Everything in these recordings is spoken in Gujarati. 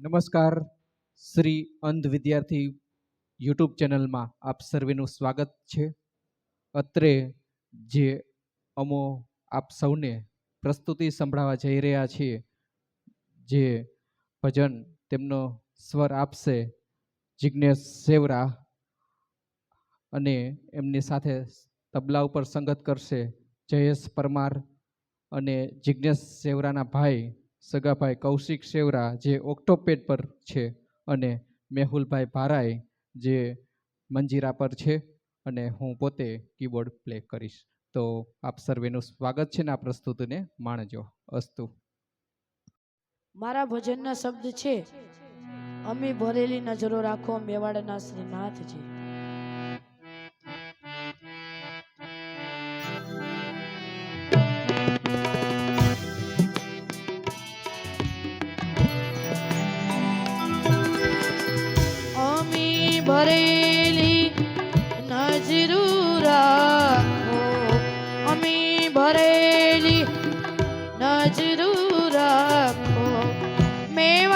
નમસ્કાર શ્રી અંધ વિદ્યાર્થી યુટ્યુબ ચેનલમાં આપ સર્વેનું સ્વાગત છે. અત્રે જે અમો આપ સૌને પ્રસ્તુતિ સંભળાવવા જઈ રહ્યા છીએ, જે ભજન તેમનો સ્વર આપશે જિજ્ઞેશ સેવરા અને એમની સાથે તબલા ઉપર સંગત કરશે જયેશ પરમાર અને જિજ્ઞેશ સેવરાના ભાઈ સગાભાઈ કૌશિક સેવરા જે ઓક્ટોપેડ પર છે અને મેહુલભાઈ ભારાઈ જે મંજીરા પર છે અને હું પોતે કીબોર્ડ પ્લે કરીશ. તો આપ સર્વેનું સ્વાગત છે ને આ પ્રસ્તુતિને માણજો. અસ્તુ. મારા ભજનના શબ્દ છે, અમે ભરેલી નજરો રાખો, મેવાડના શ્રીનાથજી ભરેલી નજરું રાખો. અમે ભરેલી નજરું રાખો. મેવાડના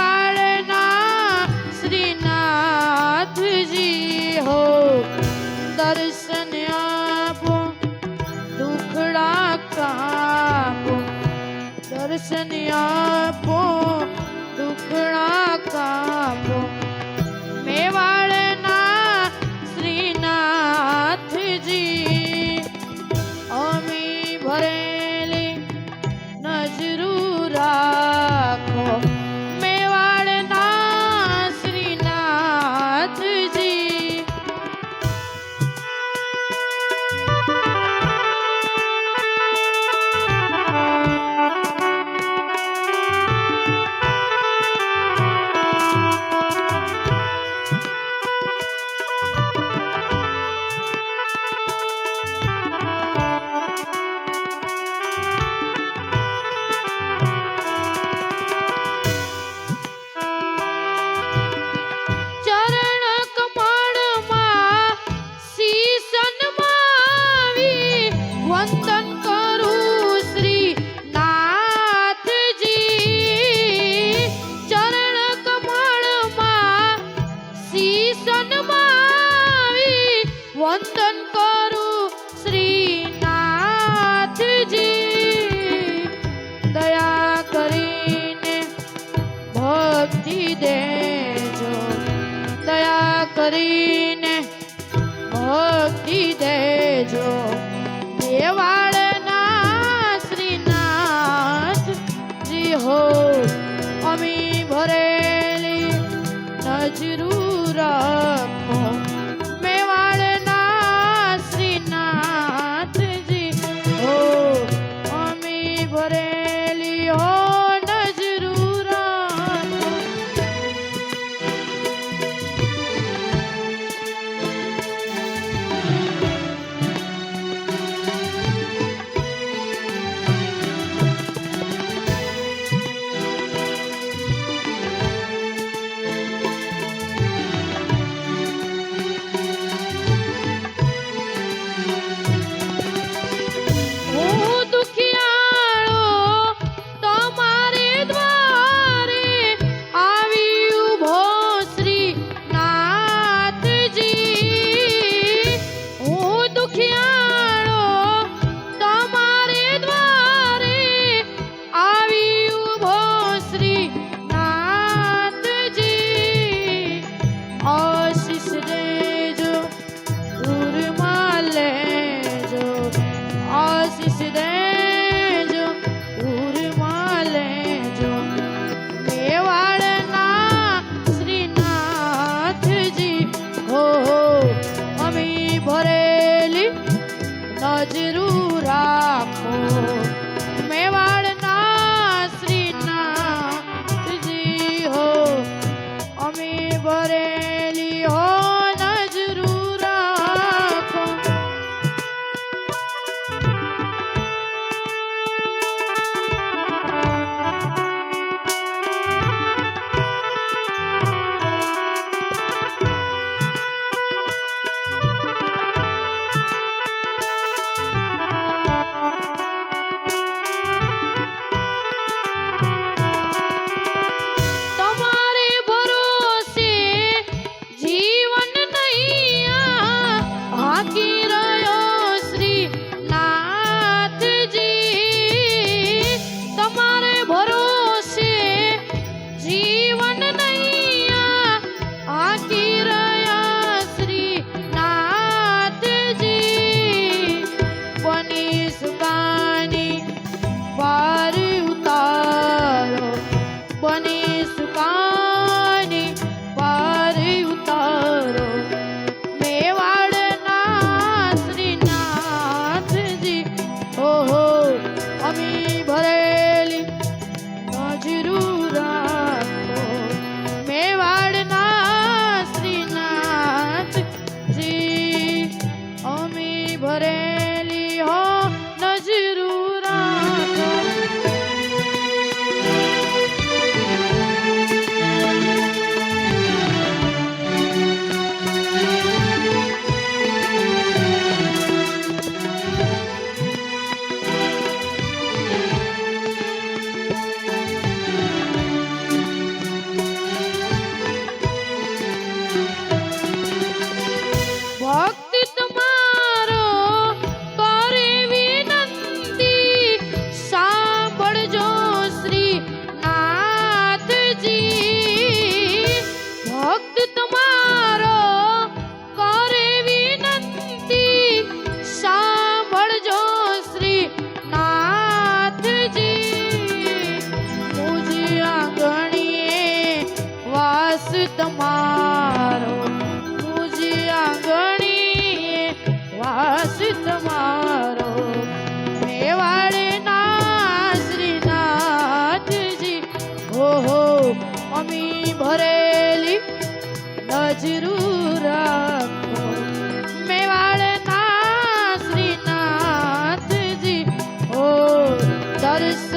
વંદન કરું શ્રી નાથજી દયા કરીને ભક્તિ દેજો. દયા કરીને ભક્તિ દેજો. દેવાળના શ્રીનાથજી હો, અમી ભરેલી નજરૂ રાખો ભરેલી નજરું રાખો. મેવાડના શ્રીનાથજી ઓ દર્શ